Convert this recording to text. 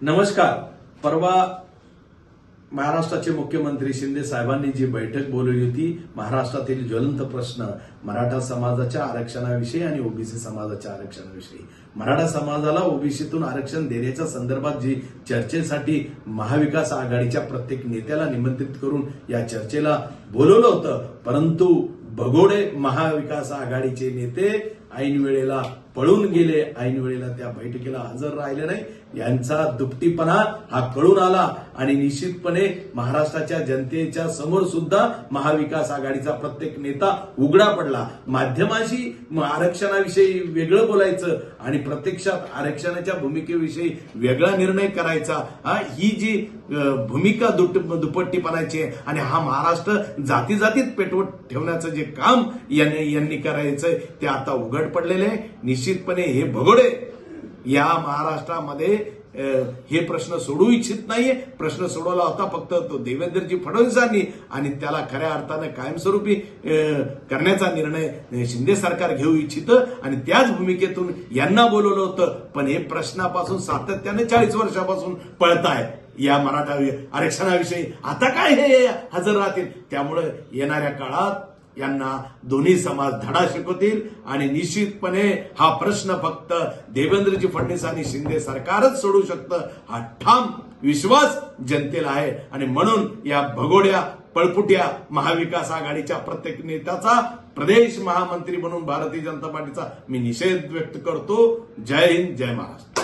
नमस्कार. परवा महाराष्ट्राचे मुख्यमंत्री शिंदे साहेबांनी जी बैठक बोलवली होती महाराष्ट्रातील ज्वलंत प्रश्न मराठा समाजाच्या आरक्षणाविषयी आणि ओबीसी समाजाच्या आरक्षणाविषयी. मराठा समाजाला ओबीसीतून आरक्षण देण्याच्या संदर्भात जी चर्चेसाठी महाविकास आघाडीच्या प्रत्येक नेत्याला निमंत्रित करून या चर्चेला बोलवलं होतं परंतु भगोडे महाविकास आघाडीचे नेते ऐन वेळेला पळून गेले. ऐन वेळेला त्या बैठकीला हजर राहिले नाही. यांचा दुपटीपणा हा कळून आला आणि निश्चितपणे महाराष्ट्राच्या जनतेच्या समोर सुद्धा महाविकास आघाडीचा प्रत्येक नेता उघडा पडला. माध्यमाशी आरक्षणाविषयी वेगळं बोलायचं आणि प्रत्यक्षात आरक्षणाच्या भूमिकेविषयी वेगळा निर्णय करायचा हा, ही जी भूमिका दुट दुपट्टीपणाची आहे आणि हा महाराष्ट्र जाती जातीत पेटवत ठेवण्याचं जे काम यांनी यांनी करायचंय ते आता उघड पडलेले आहे. निश्चितपणे हे भगोडे या महाराष्ट्रामध्ये हे प्रश्न सोडू इच्छित नाहीये. प्रश्न सोडवला होता फक्त तो देवेंद्रजी फडणवीसांनी आणि त्याला खऱ्या अर्थानं कायमस्वरूपी करण्याचा निर्णय शिंदे सरकार घेऊ इच्छितं आणि त्याच भूमिकेतून यांना बोलवलं होतं. पण हे प्रश्नापासून सातत्याने चाळीस वर्षापासून पळत आहे या मराठा आरक्षणाविषयी. आता काय हे हजर राहतील? त्यामुळे येणाऱ्या काळात यांना दोन्ही समाज धडा शिकवतील आणि निश्चितपणे हा प्रश्न फक्त देवेंद्रजी फडणवीस आणि शिंदे सरकारच सोडू शकतं हा ठाम विश्वास जनतेला आहे. आणि म्हणून या भगोड्या पळपुट्या महाविकास आघाडीच्या प्रत्येक नेत्याचा प्रदेश महामंत्री म्हणून भारतीय जनता पार्टीचा मी निषेध व्यक्त करतो. जय हिंद जय महाराष्ट्र.